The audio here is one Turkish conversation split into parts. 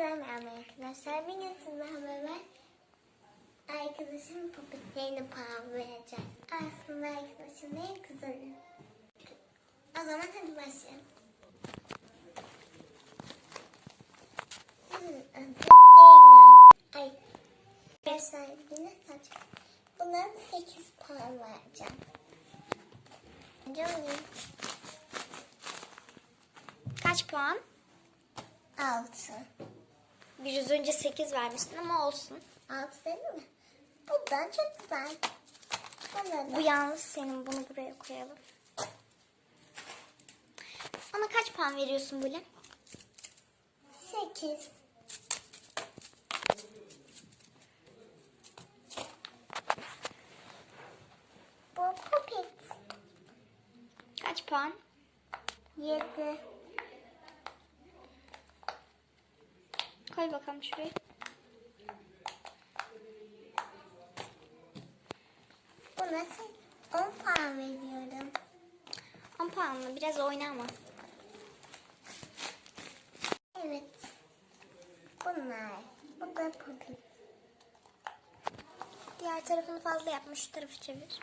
Selam arkadaşlar. Bugün sizlerle beraber arkadaşımın popitlerini puanlayacağız. Aslında arkadaşım değil kuzenim. O zaman hadi başlayalım. Ay. Arkadaşlar yine saç. Buna 8 puan vereceğim. Önce. Kaç puan? 6. Biraz önce 8 vermiştin ama olsun. 6 değil mi? Bu da çok güzel. Buna da. Bu yalnız senin bunu buraya koyalım. Ona kaç puan veriyorsun Bule? 8. Bu popit. Kaç puan? 7. Koy bakalım şuraya. Buna 10 puan veriyorum. 10 puanla biraz oyna ama. Evet. Bunlar. Bu da popit. Diğer tarafını fazla yapma şu tarafı çevir.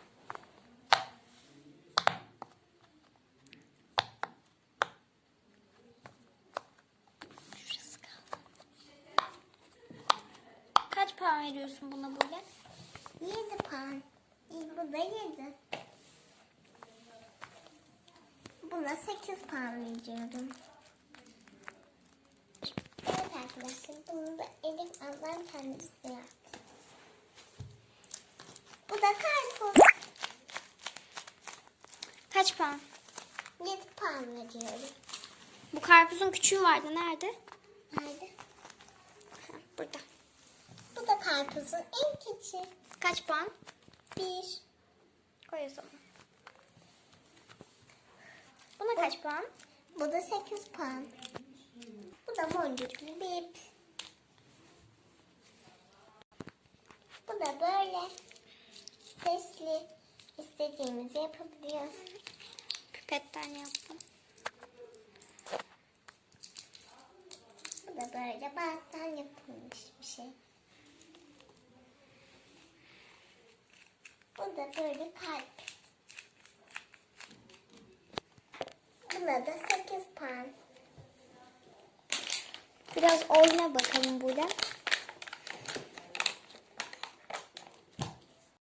Kaç puan veriyorsun buna Bule? 7 puan. Bu da 7. Buna 8 puan veriyorum. Evet arkadaşlar bunu da Elif ablam kendisi yaptı. Bu da karpuz. Kaç puan? 7 puan veriyorum. Bu karpuzun küçüğü vardı. Nerede? Ha, burada. Bu da karpuzun en küçüğü. Kaç puan? 1. Koy o zaman. Buna kaç puan? Bu da 8 puan. Bu da boncuklu bir ip. Bu da böyle sesli istediğimizi yapabiliyoruz. Pipetten yaptım. Bu da böyle banttan yapılmış bir şey. Da böyle kalp. Buna da 8 puan. Biraz oyna bakalım Bule.